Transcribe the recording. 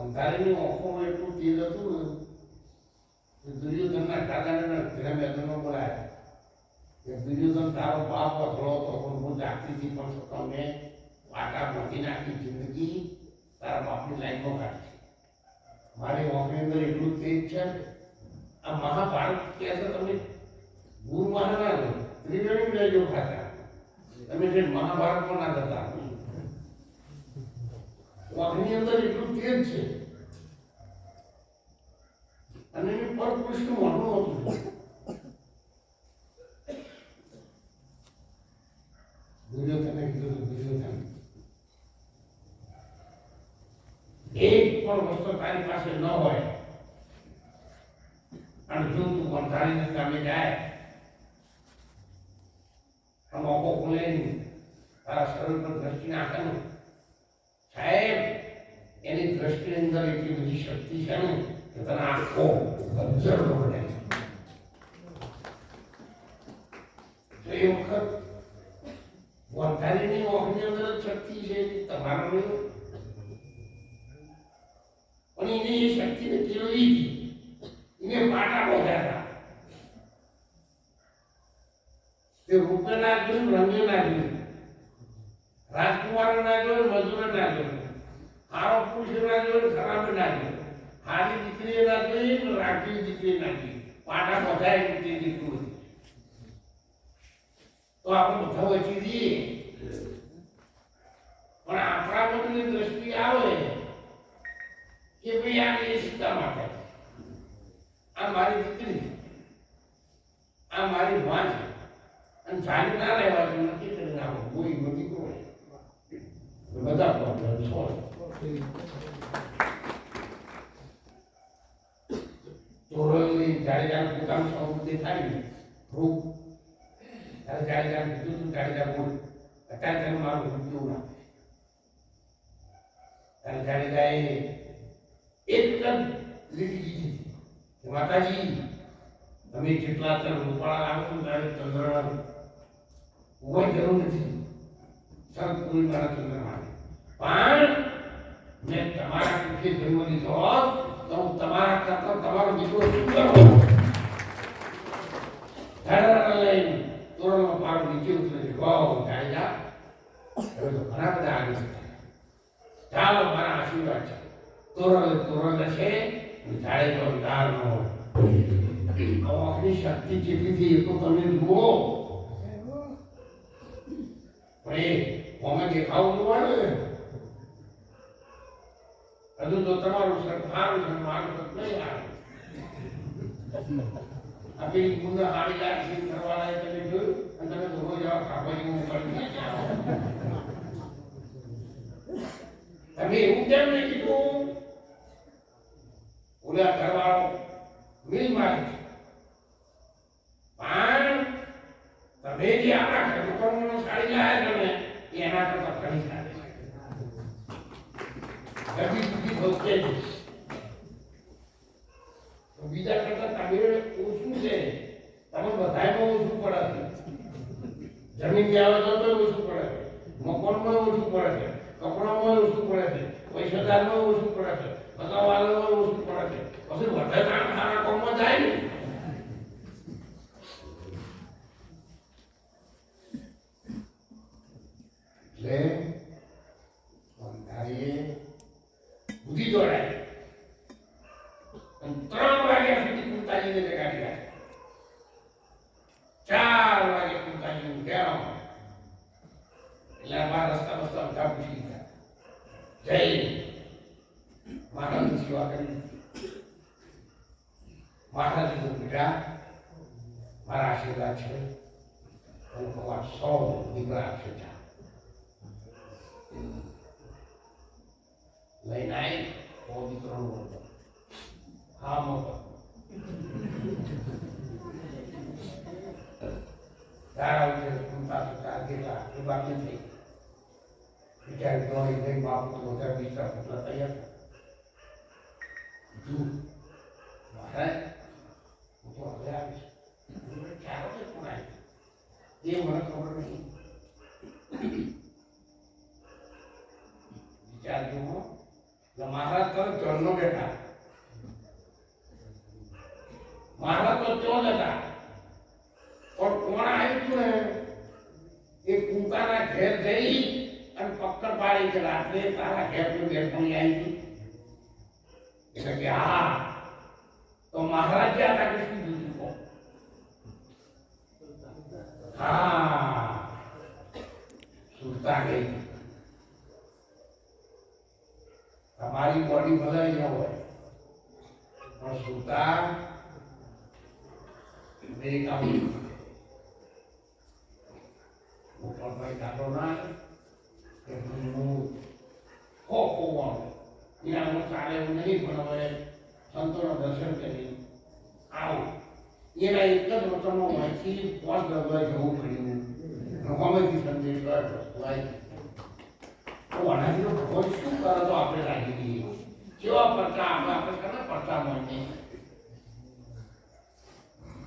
અંધારીની ઓખોમાં એટલું તેલ હતું ને દુર્યોધનના દાદાને ઘરે મેદાનમાં બોલાયા કે દુર્યોધન, તારો બાપ અથડો તો પણ હું જાગતી હતી, પણ છતાં મેં વાટા બાંધી નાખી જિંદગી, તારા બાપની લાઈનમાં કાઢી. મારી ઓખની અંદર એટલું તેજ છે આ મહાભારત કહે છે તમે ગુરુ મહારાજ, ત્રિવેણી લેજો ખાતા. તમે જે મહાભારતમાં ના જતા વાઘની અંદર એટલું તેજ છે. અને એ પરપુરુષનું મોઢું હતું દુર્યોધને કીધું દુર્યોધન એક પણ વસ્તુ તારી પાસે ન હોય અને જો તું બંધારીને સામે જાય. અને ઓકો ખોલે તારા શરીર પર દ્રષ્ટિ નાખે ને સાહેબ, એની દ્રષ્ટિ અંદર એટલી બધી શક્તિ છે ને કે તને આખો અબ્ઝર્વ પડે. તો એ વખત વધારેની ઓખની અંદર શક્તિ છે, તમારા નહીં. પણ એને એ શક્તિને કેળવી હતી. એને પાટા બોધ્યા હતા. તે રૂપે ના જોયું રંગે ના જોયું. રાજકુમાર ના જોયું મજૂર ના જોયું હારો પુરુષ ના જોયું ખરાબ ના જોયું હારી દીકરી ના જોઈ રાખી દીકરી ના જોઈ પાટા બધા દીકરી દીકરું તો આપણે બધા વચી દઈએ પણ આપણા બધું દ્રષ્ટિ આવે કે ભાઈ આ એ સીતા માટે? આ મારી દીકરી. આ મારી માં છે અને જાણી ના રહેવા જોઈએ નક્કી કરી નાખો કોઈ બધી કોઈ બધા પ્રોબ્લેમ સોલ્વ તોરણની જાડેજાને પોતાનું સમૃદ્ધિ થાય ને રૂપ ત્યારે જાડેજાને કીધું તું જાડેજા બોલ અત્યારે તને મારું રૂપ કેવું લાગે ત્યારે જાડેજાએ એક જ લીટી કે માતાજી તમે જેટલા અત્યારે રૂપાળા છો ત્યારે ચંદ્ર કોઈ જરૂર નથી કોઈ મારા માટે પણ મેં તમારા કુખે જન્મ લીધો તો હું તમારા કરતા તમારો દીકરો શું કરું? નીચે ઉતરે વાવ જાયજા હવે તો ઘણા મારા આશીર્વાદ છે. તોરણ તોરણ છે શક્તિ જેટલી થી તો તમે જુઓ. પણ એ અમે દેખાવું જોવાનું હજુ તો તમારું સર છે મારું તો નહીં સારું જોયું? અને તમે તો રોજ આવા ખાવા. જેવું કરી એવું કેમ નહીં કીધું? ઓલા ઘરવાળો મિલ મારી પણ તમે જે આપણા ઘરનો સાડી લાયા છો ને કરતા ઘણી સારી છે ગરબી બુદ્ધિ છે બીજા કરતા તમે ઓછું છે તમે બધાયમાં ઓછું પડે છે. જમીન લેવા જાવ તો ઓછું પડે છે. મકાનમાં ઓછું પડે છે કપડામાં ઓછું પડે છે. પૈસાદારમાં ઓછું પડે છે. પગારવાળામાં ઓછું પડે છે પછી વધારે સારા કોમમાં જાય ને એટલે બંધારીએ બુદ્ધિ દોડાય અને ત્રણ વાગ્યા સુધી કુંતાજીને જગાડી રાખે ચાર વાગે કુંતાજીને ઘેરાવ એટલે આ બાર રસ્તા બસ્તા બધા પૂછી ગયા જય મહારાજની સેવા કરી દીધી મહારાજ કીધું બેટા મારા આશીર્વાદ છે અને તમારા સૌ દીકરા છે જા લઈને આવી બહુ દીકરાનું બોલતો હા મોટો તારા ઉઠે કુંતા સુતા કેટલા એ બાકી થઈ વિચાર દોડી ગઈ બાપુ તો વધારે એ મને ખબર નહીં. વિચારજો હો એટલે મહારાજ તરત ચરણો બેઠા મહારાજ તો ત્યાં જ હતા પણ કોણ આવ્યું ને એ કુંતાના ઘેર જઈ અને પક્કડ પાડી કે રાત્રે તારા ઘેર કોઈ બેઠણી આવી હતી એટલે કે હા તો મહારાજ ગયા હતા કે શું દીધું કહો? હા સુરતા ગઈ તમારી બોડી ભલે અહીંયા હોય. પણ સુતા બે ના નહીં, પણ હવે દર્શન કરી આવું. એના એક જ વચનો વાંચી પાંચ દરબાર પડ્યું રકમેથી સંદેશ તો ભગવાન શું કરો તો આપણે લાગી દઈએ કેવા પડતા આપણે આપણે કરે પરચા મળીએ